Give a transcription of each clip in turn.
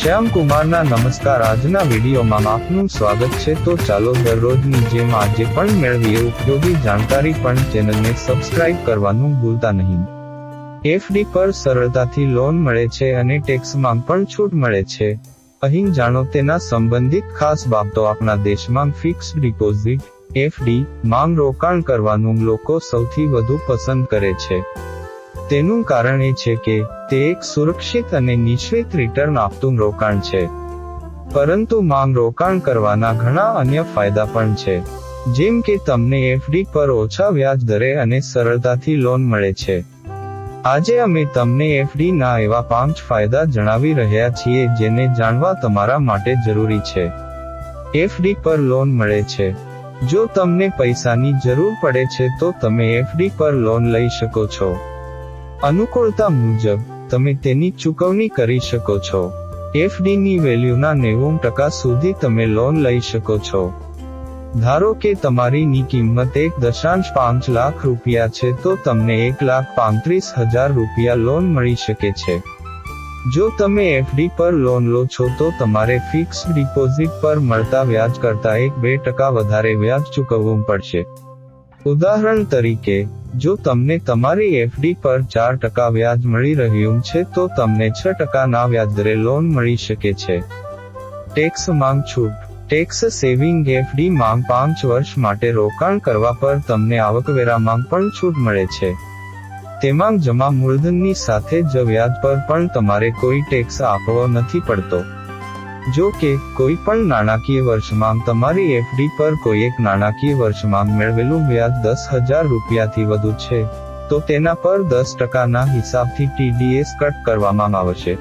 શ્યામ કુમારના નમસ્કાર. આજના વિડીયોમાં આપનું સ્વાગત છે. તો ચાલો દરરોજની જેમ આજે પણ મેળવીએ ઉપયોગી જાણકારી પણ ચેનલને સબસ્ક્રાઇબ કરવાનું ભૂલતા નહીં. એફડી પર સરળતાથી લોન મળે છે અને ટેક્સમાં પણ છૂટ મળે છે. અહીં જાણો તેના સંબંધિત ખાસ બાબતો. આપણા દેશમાં ફિક્સ ડિપોઝિટ એફડી માંગ રોકાણ કરવાનું લોકો સૌથી વધુ પસંદ કરે છે. તેનું કારણ એ છે કે, તે એક સુરક્ષિત અને નિશ્ચિત રિટર્ન આપતું રોકાણ છે. પરંતુ માંગ રોકાણ કરવાના ઘણા અન્ય ફાયદા પણ છે. જેમ કે તમને એફડી પર ઓછા વ્યાજ દરે અને સરળતાથી લોન મળે છે. આજે અમે તમને એફડી ના એવા પાંચ ફાયદા જણાવી રહ્યા છીએ જેને જાણવા તમારા માટે જરૂરી છે. એફડી પર લોન મળે છે. જો તમને પૈસાની જરૂર પડે છે તો તમે એફડી પર લોન લઈ શકો છો. અનુકૂળતા મુજબ, તમે તેની ચૂકવણી કરી શકો છો. એફડીની વેલ્યુના નેવું ટકા સુધી તમે લોન લઈ શકો છો. ધારો કે તમારી ની કિંમત એક દશાંશ પાંચ લાખ રૂપિયા છે તો તમને એક લાખ પાંત્રીસ હજાર રૂપિયા લોન મળી શકે છે. જો તમે એફડી પર લોન લો છો તો તમારે ફિક્સ ડિપોઝિટ પર મળતા વ્યાજ કરતા એક બે ટકા વધારે વ્યાજ ચૂકવવું પડશે. ઉદાહરણ તરીકે, જો તમને તમારી એફડી પર ચાર ટકા વ્યાજ મળી રહ્યું છે, તો તમને છ ટકાના વ્યાજદરે લોન મળી શકે છે. ટેક્સ માંગ છૂટ. ટેક્સ સેવિંગ એફડી માંગ પાંચ વર્ષ માટે રોકાણ કરવા પર તમને આવકવેરામાં પણ છૂટ મળે છે. તેમાં જમા મૂળધનની સાથે જ વ્યાજ પર પણ તમારે કોઈ ટેક્સ આપવો નથી પડતો. જો કે, કોઈ પણ નાણાકીય વર્ષમાં તમારી એફડી પર કોઈ એક નાણાકીય વર્ષમાં મેળવેલું વ્યાજ દસ હજાર રૂપિયાથી વધુ છે, તો તેના પર દસ ટકાના હિસાબથી ટીડીએસ કટ કરવામાં આવશે.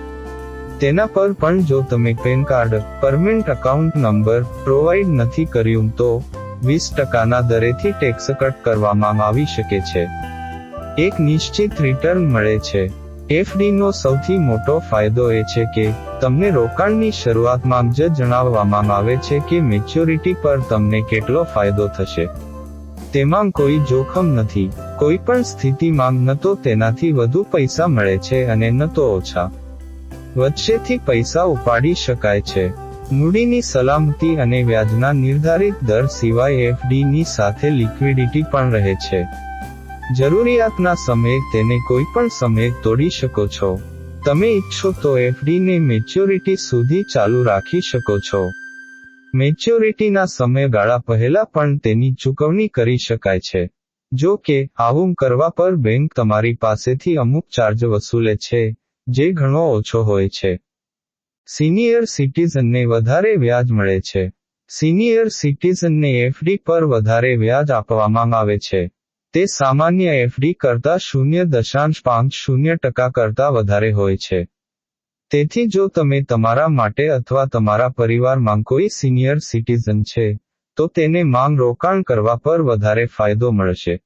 તેના પર પણ જો તમે PAN card, permanent account number provide નથી કર્યું તો, વીસ ટકાના દરેથી ટેક્સ કટ કરવામાં આવી શકે છે. એક નિશ્ચિત રિટર્ન મળે છે. એફડી નો સૌથી મોટો ફાયદો એ છે કે, તમને રોકાણની શરૂઆતમાં જ જણાવવામાં આવે છે કે મેચ્યોરિટી પર તમને કેટલો ફાયદો થશે. તેમાં કોઈ જોખમ નથી, કોઈ પણ સ્થિતિમાં ન તો તેનાથી વધુ પૈસા મળે છે અને ન તો ઓછા. વચ્ચેથી પૈસા ઉપાડી શકાય છે. મૂડીની સલામતી અને વ્યાજના નિર્ધારિત દર સિવાય એફડીની સાથે લિક્વિડિટી પણ રહે છે. જરૂરિયાતના સમયે તેને કોઈ પણ સમયે તોડી શકો છો. તમે ઈચ્છો તો એફડી ને મેચ્યોરિટી સુધી ચાલુ રાખી શકો છો. મેચ્યોરિટીના સમયગાળા પહેલા પણ તેની ચૂકવણી કરી શકાય છે. જો કે, આવું કરવા પર બેંક તમારી પાસેથી અમુક ચાર્જ વસૂલે છે, જે ઘણો ઓછો હોય છે. સિનિયર સિટીઝનને વધારે વ્યાજ મળે છે. સિનિયર સિટીઝનને એફડી પર વધારે વ્યાજ આપવામાં આવે છે. તે સામાન્ય એફડી કરતા શૂન્ય દશાંશ પાંચ શૂન્ય ટકા કરતા વધારે હોય છે. તેથી જો તમે તમારા માટે અથવા તમારા પરિવારમાં કોઈ સિનિયર સિટીઝન છે, તો તેને માંગ રોકાણ કરવા પર વધારે ફાયદો મળશે.